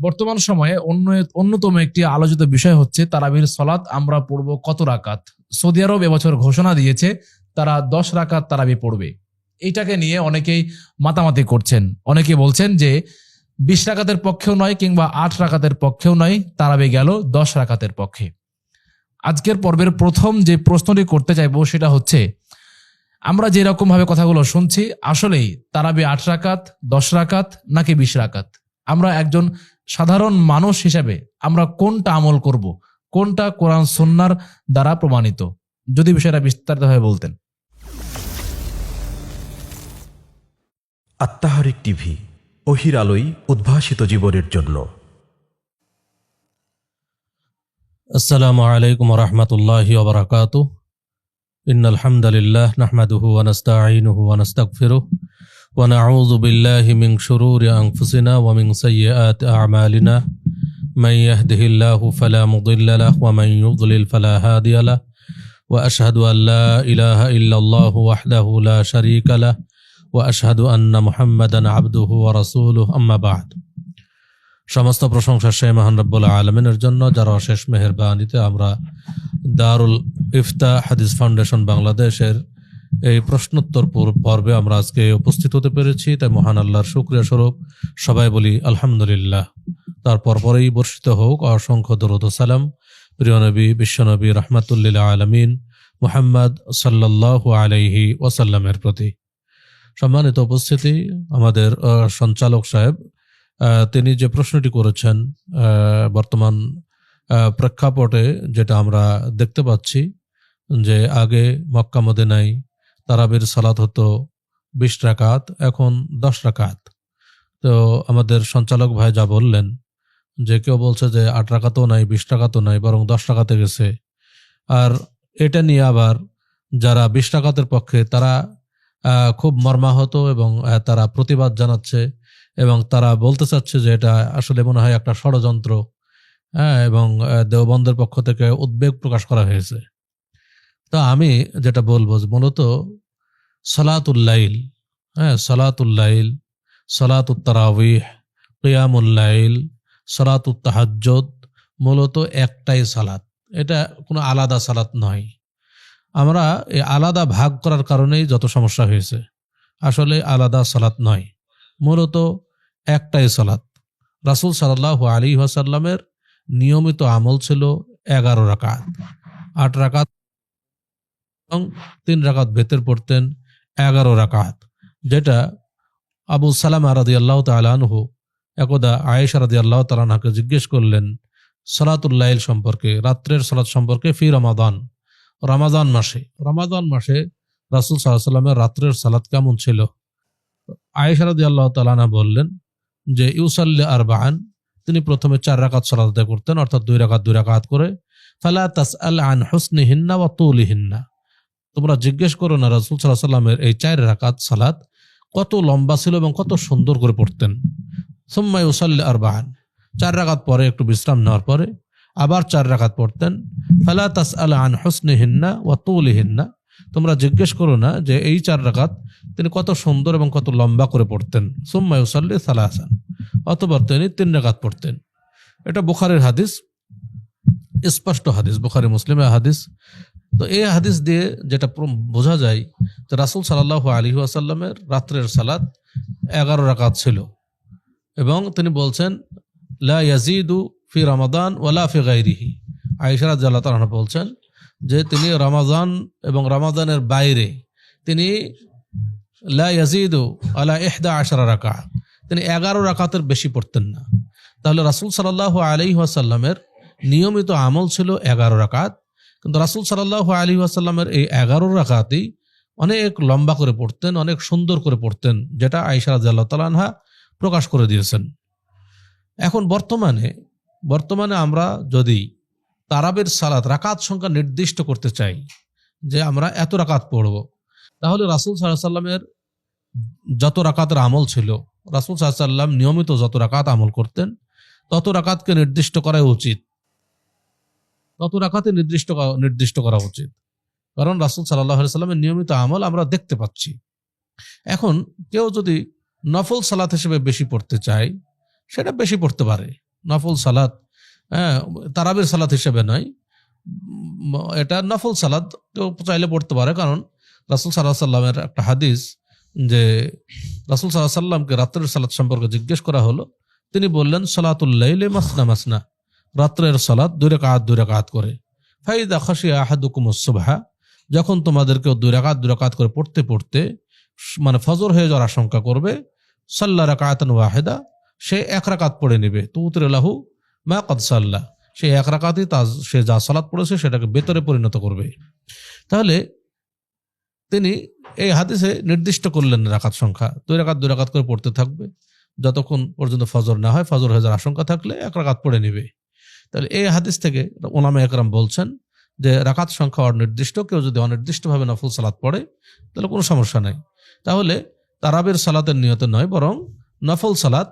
বর্তমান সময়ে অন্য অন্যতম একটি আলোচিত বিষয় হচ্ছে তারাবির সলাৎ আমরা পড়ব কত রাকাত? সৌদি আরব এবছর ঘোষণা দিয়েছে তারা দশ রাকাত তারাবি পড়বে। এইটাকে নিয়ে অনেকেই মাতামাতি করছেন। অনেকে বলছেন যে বিশ রাকাতের পক্ষেও নয় কিংবা আট রাকাতের পক্ষেও নয়, তারাবি গেল দশ রাকাতের পক্ষে। আজকের পর্বের প্রথম যে প্রশ্নটি করতে চাইব সেটা হচ্ছে, আমরা যে রকম ভাবে কথাগুলো শুনছি, আসলেই তারাবি আট রাকাত, দশ রাকাত নাকি বিশ রাকাত? আমরা একজন সাধারণ মানুষ হিসেবে আমরা কোনটা আমল করব? কোনটা কোরআন সন্ন্যার দ্বারা প্রমাণিত? যদি বিষয়টা বিস্তারিতভাবে বলতেন। আত্মাহারিক টিভি অহির আলোই উদ্ভাসিত জীবনের জন্য। আসসালামু আলাইকুম রহমতুল্লাহি ইন আলহামদুলিল্লাহ নাহমাদুহু ওয়া নাস্তাঈনুহু ওয়া ফেরু ونعوذ بالله من شرور أنفسنا ومن سيئات أعمالنا. من يهده الله فلا مضل له ومن يضلل فلا هادي له. وأشهد أن لا إله إلا الله وحده لا شريك له وأشهد أن محمدا عبده ورسوله. أما بعد সমস্ত প্রশংসা সেই মহান রব্বুল আলমিনের জন্য। যার অশেষ মেহরবানিতে আমরা দারুল ইফতা হাদিস ফাউন্ডেশন বাংলাদেশের এই প্রশ্নোত্তর পূর- পর্বে আমরা আজকে উপস্থিত হতে পেরেছি, তাই মহান আল্লাহর শুক্রিয়া স্বরূপ সবাই বলি আলহামদুলিল্লাহ। তারপর পরেই বর্ষিত হোক, অসংখ্য দরুদ সালাম। প্রিয় নবী, বিশ্বনবী, রহমাতুল্লিল আলমিন, মুহাম্মদ সাল্লাহ আলাইহি ওসাল্লামের প্রতি। সম্মানিত উপস্থিতি, আমাদের সঞ্চালক সাহেব তিনি যে প্রশ্নটি করেছেন বর্তমান প্রেক্ষাপটে যেটা আমরা দেখতে পাচ্ছি, যে আগে মক্কা, মদিনায় তারাবির সালাত হতো বিশ রাকাত, এখন দশ রাকাত। তো আমাদের সঞ্চালক ভাই যা বললেন, যে কেউ বলছে যে আট রাকাতও নাই, বিশ টাকাতও নাই, বরং দশ টাকাতে গেছে। আর এটা নিয়ে আবার যারা বিশ টাকাতের পক্ষে, তারা খুব মর্মাহত এবং তারা প্রতিবাদ জানাচ্ছে এবং তারা বলতে চাচ্ছে যে এটা আসলে মনে হয় একটা ষড়যন্ত্র হ্যাঁ এবং দেওবন্দের পক্ষ থেকে উদ্বেগ প্রকাশ করা হয়েছে। তো আমি যেটা বলব মূলত সলাতুল্লাইল হ্যাঁ সলাতুল্লাইল সলাতুত্তারাউিহ কিয়ামুল্লাইল সলাতুত্তাহাজ্জদ মূলত একটাই সালাত। এটা কোনো আলাদা সালাত নয়। আমরা এই আলাদা ভাগ করার কারণেই যত সমস্যা হয়েছে, আসলে আলাদা সালাত নয়, মূলত একটাই সালাত। রাসুল সাল্লাহ আলী ওয়াসাল্লামের নিয়মিত আমল ছিল এগারো রাকাত, আট রাকাত এবং তিন রাকাত বেতের পড়তেন এগারো রাকাত, যেটা আবু সালামা রাদি আল্লাহ তালানহু একদা আয়েশা রাদি আল্লাহ তালানহাকে জিজ্ঞেস করলেন সালাতুল্লাইল সম্পর্কে, রাত্রের সালাত সম্পর্কে ফি রমাদান রমাদান মাসে রমাদান মাসে রাসুল সাল্লাহ সাল্লামের রাত্রের সালাত কেমন ছিল? আয়েশা রাদি আল্লাহ তালানা বললেন যে, ইউসাল্লি আরবান তিনি প্রথমে চার রাকাত সালাত করতেন, অর্থাৎ দুই রাকাত দুই রাকাত করে, ফালা তাস আল আন হুসনি হিন্না বা তুলি হিন্না তোমরা জিজ্ঞেস করো না রাসুল সাল্লাহ সাল্লামের এই চার রাকাত সালাত কত লম্বা ছিল এবং কত সুন্দর করে পড়তেন। সুম্মা ইউসাল্লি আরবান চার রাকাত পরে একটু বিশ্রাম নেওয়ার পরে আবার চার রাকাত পড়তেন। ফালা তাস হুসনি হিন্না ওয়া তুলি হিন্না তোমরা জিজ্ঞেস করো না যে এই চার রাকাত তিনি কত সুন্দর এবং কত লম্বা করে পড়তেন। সুম্মা ইউসাল্লি সালাহান অথবা তিনি তিন রাকাত পড়তেন। এটা বুখারের হাদিস, স্পষ্ট হাদিস, বুখারি মুসলিমের হাদিস। তো এই হাদিস দিয়ে যেটা বোঝা যায় যে রাসুল সাল্লাহ আলী আসাল্লামের রাত্রের সালাত এগারো রাকাত ছিল। এবং তিনি বলছেন, লা ফি রমাদান ওয়ালা ফি গাইরিহি আইসারাত জাল্লাহ তালাহ বলছেন যে তিনি রমাদান এবং রমাদানের বাইরে তিনি লা আলা ইহদা আশারা রাকা তিনি এগারো রাকাতের বেশি পড়তেন না। তাহলে রাসুল সাল্লাহ আলী ওয়াসাল্লামের নিয়মিত আমল ছিল এগারো রাকাত। কিন্তু রাসুল সাল্লাহ আলী ওয়াসাল্লামের এই এগারো রাকাতই অনেক লম্বা করে পড়তেন, অনেক সুন্দর করে পড়তেন, যেটা আইসার আল্লাহ তালানহা প্রকাশ করে দিয়েছেন। এখন বর্তমানে বর্তমানে আমরা যদি তারাবের সালাত, রাকাত সংখ্যা নির্দিষ্ট করতে চাই, যে আমরা এত রাকাত পড়ব, তাহলে রাসুল সাল্লাহ সাল্লামের যত রাকাতের আমল ছিল, রাসুল সাল্লাম নিয়মিত যত রাকাত আমল করতেন, তত রাকাতকে নির্দিষ্ট করা উচিত। তত রাকাতে নির্দিষ্ট নির্দিষ্ট করা উচিত। কারণ রাসুল সাল্লাহ সাল্লামের নিয়মিত আমল আমরা দেখতে পাচ্ছি। এখন কেউ যদি নফল সালাত হিসেবে বেশি পড়তে চায়, সেটা বেশি পড়তে পারে। নফল সালাত হ্যাঁ তারাবির সালাত হিসেবে নয়। এটা নফল সালাদ কেউ চাইলে পড়তে পারে। কারণ রাসুল সাল্লাহ সাল্লামের একটা হাদিস যে রাসুল সাল্লাহ সাল্লামকে রাত্রের সালাত সম্পর্কে জিজ্ঞেস করা হলো। তিনি বললেন সালাতুল্লাইলে মাসনা মাসনা। রাত্রের সালাত দুই রেখাত দুই রেখাত করে। ফাইদা খাসিয়া আহাদুকুম সুবহা যখন তোমাদেরকে দুই রাকাত দুই রাকাত করে পড়তে পড়তে মানে ফজর হয়ে যাওয়ার আশঙ্কা করবে, সাল্লা রাকাতান ওয়াহেদা, সে এক রাকাত পড়ে নেবে। তুতরে লাহু মা কদ সাল্লাহ সে এক রাকাতই তা সে যা সালাত পড়েছে সেটাকে বেতরে পরিণত করবে। তাহলে তিনি এই হাদিসে নির্দিষ্ট করলেন রাকাত সংখ্যা। দুই রাকাত দুই রাকাত করে পড়তে থাকবে। যতক্ষণ পর্যন্ত ফজর না হয়, ফজর হয়ে যাওয়ার আশঙ্কা থাকলে এক রাকাত পড়ে নেবে। তাহলে এই হাদিস থেকে ওলামা একরাম বলছেন যে রাকাত সংখ্যা অনির্দিষ্ট, কেউ যদি অনির্দিষ্টভাবে নফল সালাত পড়ে, তাহলে কোনো সমস্যা নাই। তাহলে তারাবের সালাতের নিয়ত নয়, বরং নফল সালাত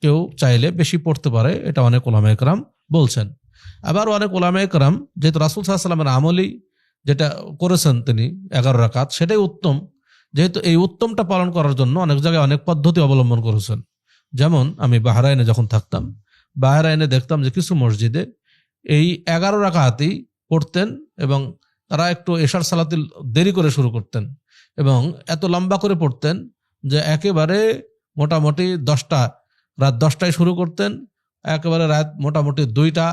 কেউ চাইলে বেশি পড়তে পারে, এটা অনেক ওলামা একরাম বলছেন। আবার অনেক ওলামা একরাম, যেহেতু রাসুল সাল্লামের আমলই যেটা করেছেন তিনি এগারো রাকাত, সেটাই উত্তম। যেহেতু এই উত্তমটা পালন করার জন্য অনেক জায়গায় অনেক পদ্ধতি অবলম্বন করেছেন। যেমন আমি বাহারাইনে যখন থাকতাম বাহারাইনে দেখতাম যে কিছু মসজিদে এই এগারো রাকাতই পড়তেন এবং তারা একটু এশার সালাতিল দেরি করে শুরু করতেন এবং এত লম্বা করে পড়তেন যে একেবারে মোটামুটি দশটা, রাত দশটায় শুরু করতেন, একেবারে রাত মোটামুটি দুইটা,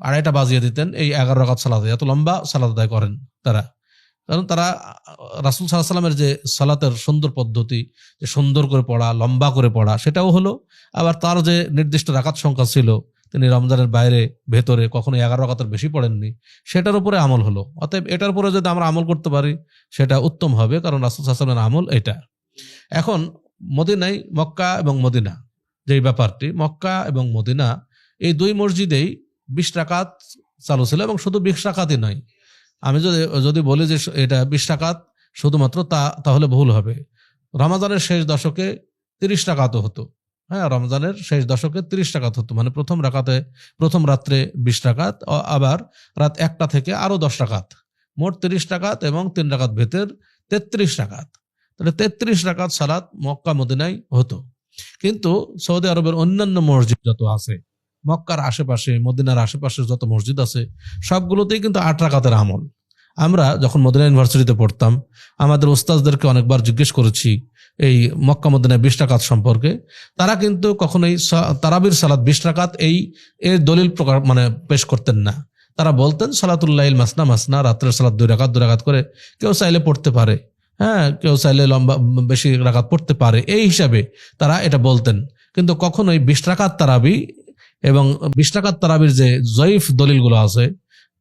আড়াইটা বাজিয়ে দিতেন এই এগারো রাকাত সালাতে। এত লম্বা সালাত আদায় করেন তারা। কারণ তারা, রাসুল সাল্লামের যে সালাতের সুন্দর পদ্ধতি, যে সুন্দর করে পড়া, লম্বা করে পড়া, সেটাও হলো, আবার তার যে নির্দিষ্ট রাকাত সংখ্যা ছিল, তিনি রমজানের বাইরে, ভেতরে কখনো এগারো রাকাতের বেশি পড়েননি, সেটার উপরে আমল হলো। অতএব এটার উপরে যদি আমরা আমল করতে পারি, সেটা উত্তম হবে, কারণ রাসুল সাল্লামের আমল এটা। এখন মদিনাই মক্কা এবং মদিনা, যেই ব্যাপারটি, মক্কা এবং মদিনা, এই দুই মসজিদেই বিশ রাকাত চালু ছিল এবং শুধু বিশ রাকাতই নয় আমি যদি যদি বলি যে এটা বিশ টাকাত শুধুমাত্র তা, তাহলে ভুল হবে। রমাজানের শেষ দশকে তিরিশ রাকাতও হতো। হ্যাঁ রমজানের শেষ দশকে তিরিশ টাকাত হতো। মানে প্রথম রাকাতে, প্রথম রাত্রে বিশ টাকাত আবার রাত একটা থেকে আরও দশ রাকাত। মোট তিরিশ টাকাত এবং তিন রাকাত ভেতর তেত্রিশ টাকাত তাহলে তেত্রিশ টাকাত সালাত মক্কা মদিনায় হতো। কিন্তু সৌদি আরবের অন্যান্য মসজিদ যত আছে মক্কার আশেপাশে, মদিনার আশেপাশে যত মসজিদ আছে, সবগুলোতেই কিন্তু আট রাকাতের আমল। আমরা যখন মদিনা ইউনিভার্সিটিতে পড়তাম, আমাদের ওস্তাজদেরকে অনেকবার জিজ্ঞেস করেছি এই মক্কা মদিনা বিশ রাকাত সম্পর্কে। তারা কিন্তু কখনোই তারাবির সালাত বিশ রাকাত এই, এর দলিল প্রকার মানে পেশ করতেন না। তারা বলতেন সালাতুল্লাহ মাসনা মাসনা, রাত্রের সালাত দুই রাকাত দুই রাকাত করে কেউ চাইলে পড়তে পারে। হ্যাঁ কেউ চাইলে লম্বা, বেশি রাকাত পড়তে পারে। এই হিসাবে তারা এটা বলতেন। কিন্তু কখনোই বিশ রাকাত তারাবি এবং বিশ রাকাত তারাবির যে জয়ীফ দলিলগুলো আছে,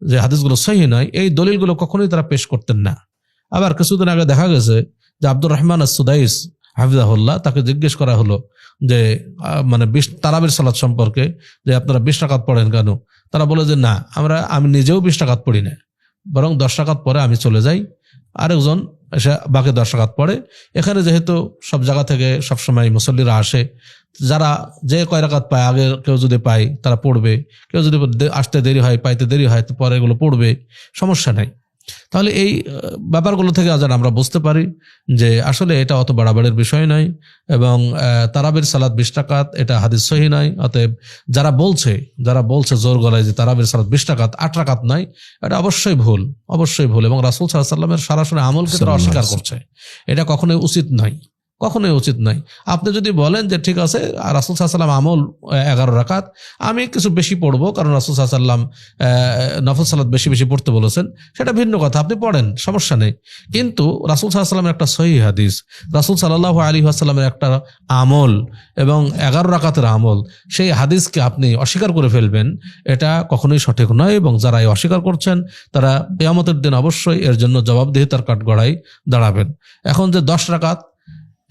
যে হাদিসগুলো সহি নয়, এই দলিলগুলো কখনোই তারা পেশ করতেন না। আবার কিছুদিন আগে দেখা গেছে যে আব্দুর রহমান সুদাইস হাফিজাহুল্লাহ, তাকে জিজ্ঞেস করা হলো যে মানে বিশ, তারাবির সালাত সম্পর্কে যে আপনারা বিশ টাকাত পড়েন কেন? তারা বলে যে, না, আমরা, আমি নিজেও বিশ টাকাত পড়ি না। বরং দশ টাকাত পরে আমি চলে যাই। আরেকজন এসে বাকি দশ টাকাত পড়ে এখানে যেহেতু সব জায়গা থেকে সবসময় মুসল্লিরা আসে, যারা যে কয় রাকাত পায়, আগে কেউ যদি পায় তারা পড়বে, কেউ যদি আসতে দেরি হয়, পাইতে দেরি হয়, তো পরে এগুলো পড়বে, সমস্যা নাই। তাহলে এই ব্যাপারগুলো থেকে আজ আমরা বুঝতে পারি যে আসলে এটা অত বাড়াবাড়ির বিষয় নয় এবং তারাবির সালাদ বিশ টাকাত এটা হাদিস সহি নয় অতএব যারা বলছে যারা বলছে জোর গলায় যে তারাবির সালাদ বিশ টাকাত আট টাকাত নয় এটা অবশ্যই ভুল অবশ্যই ভুল এবং রাসুল সাল্লাহ সাল্লামের সরাসরি আমলকে তারা অস্বীকার করছে। এটা কখনোই উচিত নয়। কখনোই উচিত নয়। আপনি যদি বলেন যে, ঠিক আছে রাসুল সাল্লাম আমল এগারো রাকাত, আমি কিছু বেশি পড়ব। কারণ রাসুল সাল্লাম নফল সালাদ বেশি বেশি পড়তে বলেছেন। সেটা ভিন্ন কথা, আপনি পড়েন, সমস্যা নেই। কিন্তু রাসুল সাল্লামের একটা সহি হাদিস, রাসুল সাল্লাহ আলী আসাল্লামের একটা আমল এবং এগারো রাকাতের আমল, সেই হাদিসকে আপনি অস্বীকার করে ফেলবেন। এটা কখনোই সঠিক নয় এবং যারা এই অস্বীকার করছেন, তারা কেয়ামতের দিন অবশ্যই এর জন্য জবাবদিহিতার কাঠগড়াই দাঁড়াবেন। এখন যে দশ রাকাত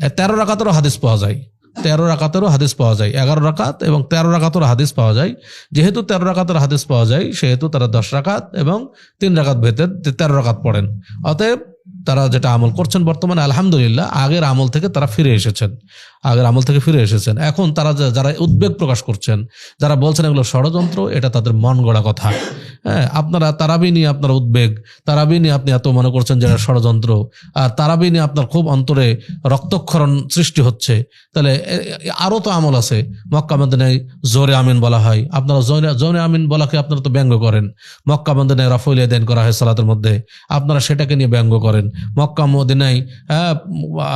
তেরো রাকাতেরও হাদিস পাওয়া যায়। তেরো রাকাতেরও হাদিস পাওয়া যায়। এগারো রাকাত এবং তেরো রাকাতেরও হাদিস পাওয়া যায়। যেহেতু তেরো রাকাতের হাদিস পাওয়া যায়, সেহেতু তারা দশ রাকাত এবং তিন রাকাত ভেতর তেরো রাকাত পড়েন। অতএব তারা যেটা আমল করছেন বর্তমানে, আলহামদুলিল্লাহ, আগের আমল থেকে তারা ফিরে এসেছেন। আগের আমল থেকে ফিরে এসেছেন। এখন তারা যারা উদ্বেগ প্রকাশ করছেন, যারা বলছেন এগুলো ষড়যন্ত্র, এটা তাদের মন গড়া কথা। হ্যাঁ আপনারা তারাবি নিয়ে আপনার উদ্বেগ, তারাবি নিয়ে আপনি এত মনে করছেন যে এটা ষড়যন্ত্র, আর তারাবি নিয়ে আপনার খুব অন্তরে রক্তক্ষরণ সৃষ্টি হচ্ছে, তাহলে এ- এ- আরও তো আমল আছে। মক্কা জোরে আমিন বলা হয়। আপনারা জোরে জোরে আমিন বলাকে আপনারা তো ব্যঙ্গ করেন। মক্কা মদিনায় রাফুলিয়া দেন করা হয় সালাতের মধ্যে। আপনারা সেটাকে নিয়ে ব্যঙ্গ করেন। মক্কা মদিনায় হ্যাঁ,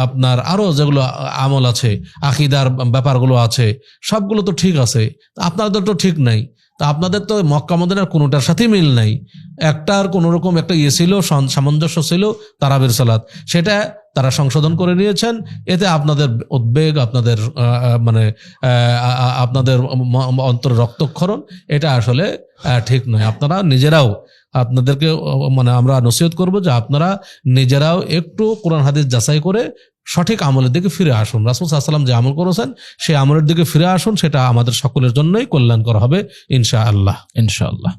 আপনার আরও যেগুলো আমল আছে আকিদার ব্যাপারগুলো আছে সবগুলো তো ঠিক আছে। আপনাদের তো ঠিক নাই। তা আপনাদের তো মক্কা মদিনার কোনোটার সাথেই মিল নাই। একটার কোনো রকম একটা ইয়ে ছিল সামঞ্জস্য ছিল তারাবির সালাত। সেটা তারা সংশোধন করে নিয়েছেন। এতে আপনাদের উদ্বেগ আপনাদের মানে আপনাদের ম- রক্তক্ষরণ এটা আসলে ঠিক নয়। আপনারা নিজেরাও আপনাদেরকে মানে আমরা নসিহত করব যে আপনারা নিজেরাও একটু কোরআন হাদিস যাচাই করে সঠিক আমলের দিকে ফিরে আসুন। রাসুল সাল্লাম যে আমল করেছেন, সেই আমলের দিকে ফিরে আসুন, সেটা আমাদের সকলের জন্যই কল্যাণকর হবে ইনশা আল্লাহ ইনশাআল্লাহ।